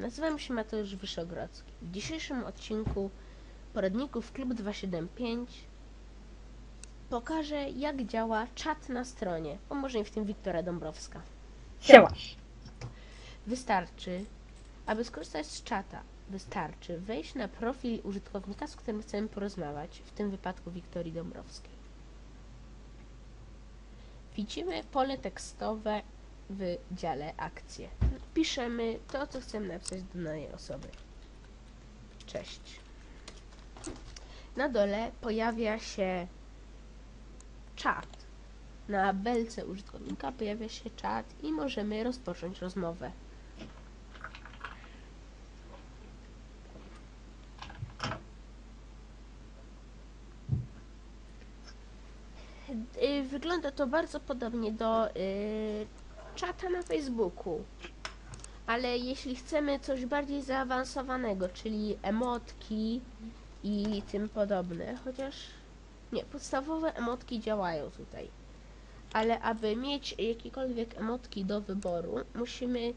Nazywam się Mateusz Wyszogrodzki. W dzisiejszym odcinku poradników Klub 275 pokażę jak działa czat na stronie. Pomoże mi w tym Wiktoria Dąbrowska. Siema. Wystarczy, aby skorzystać z czata, wystarczy wejść na profil użytkownika, z którym chcemy porozmawiać, w tym wypadku Wiktorii Dąbrowskiej. Widzimy pole tekstowe w dziale akcje. Piszemy to, co chcemy napisać do danej osoby. Cześć. Na dole pojawia się czat. Na belce użytkownika pojawia się czat i możemy rozpocząć rozmowę. Y, Wygląda to bardzo podobnie do y, czata na Facebooku. Ale jeśli chcemy coś bardziej zaawansowanego, czyli emotki i tym podobne, chociaż nie, podstawowe emotki działają tutaj. Ale aby mieć jakiekolwiek emotki do wyboru, musimy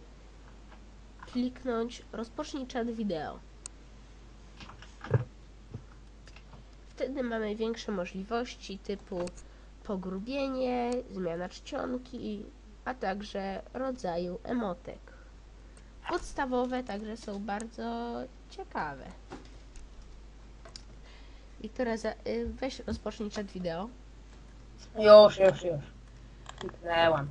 kliknąć rozpocznij czat wideo. Wtedy mamy większe możliwości typu pogrubienie, zmiana czcionki, a także rodzaju emotek. Podstawowe także są bardzo ciekawe. Wiktoria, za- y, weź rozpocznij czat wideo. Już, już, już. Kliknęłam.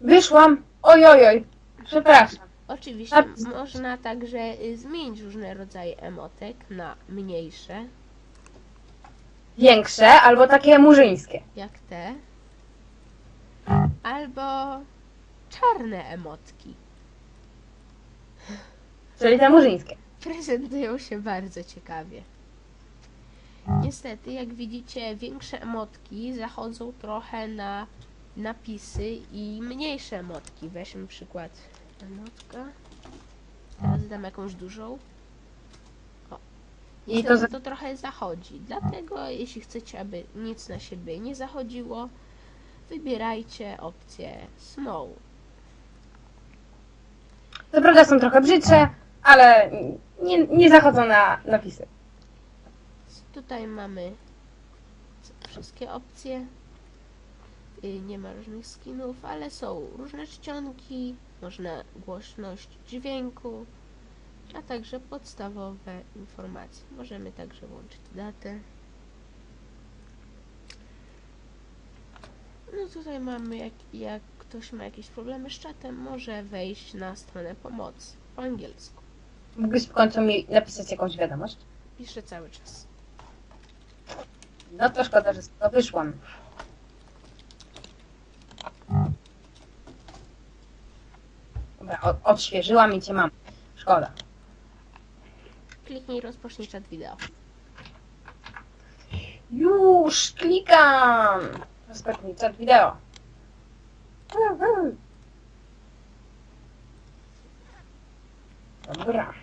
Wyszłam. Ojojoj. Przepraszam. Oczywiście A- można także y, zmienić różne rodzaje emotek na mniejsze, Większe albo takie murzyńskie. jak te, albo czarne emotki. Czyli te murzyńskie. Prezentują się bardzo ciekawie. Niestety, jak widzicie, większe emotki zachodzą trochę na napisy i mniejsze emotki. Weźmy przykład emotka. Teraz dam jakąś dużą. O. I to to, trochę zachodzi. Dlatego, jeśli chcecie, aby nic na siebie nie zachodziło, wybierajcie opcję Small. Co prawda są trochę brzydsze, ale nie, nie zachodzą na napisy. Tutaj mamy wszystkie opcje. Y, Nie ma różnych skinów, ale są różne czcionki, można głośność dźwięku, a także podstawowe informacje. Możemy także włączyć datę. No tutaj mamy, jak, jak ktoś ma jakieś problemy z czatem, może wejść na stronę pomocy po angielsku. Mógłbyś w końcu mi napisać jakąś wiadomość? Piszę cały czas. No to szkoda, że z tego wyszłam. Dobra, o- odświeżyłam i cię mam. Szkoda. Kliknij rozpocznij czat wideo. Już klikam! Rozpocznij czat wideo. Dobra.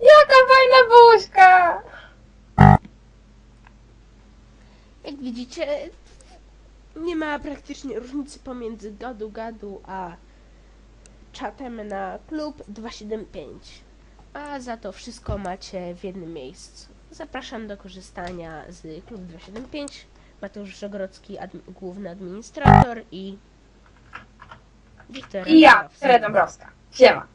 Jaka fajna buźka! Jak widzicie, nie ma praktycznie różnicy pomiędzy gadu-gadu a czatem na klub 275. A za to wszystko macie w jednym miejscu. Zapraszam do korzystania z klub 275. Mateusz Żegrodzki, admi- główny administrator i Wiktoria I ja. Tyle Dąbrowska. Siema.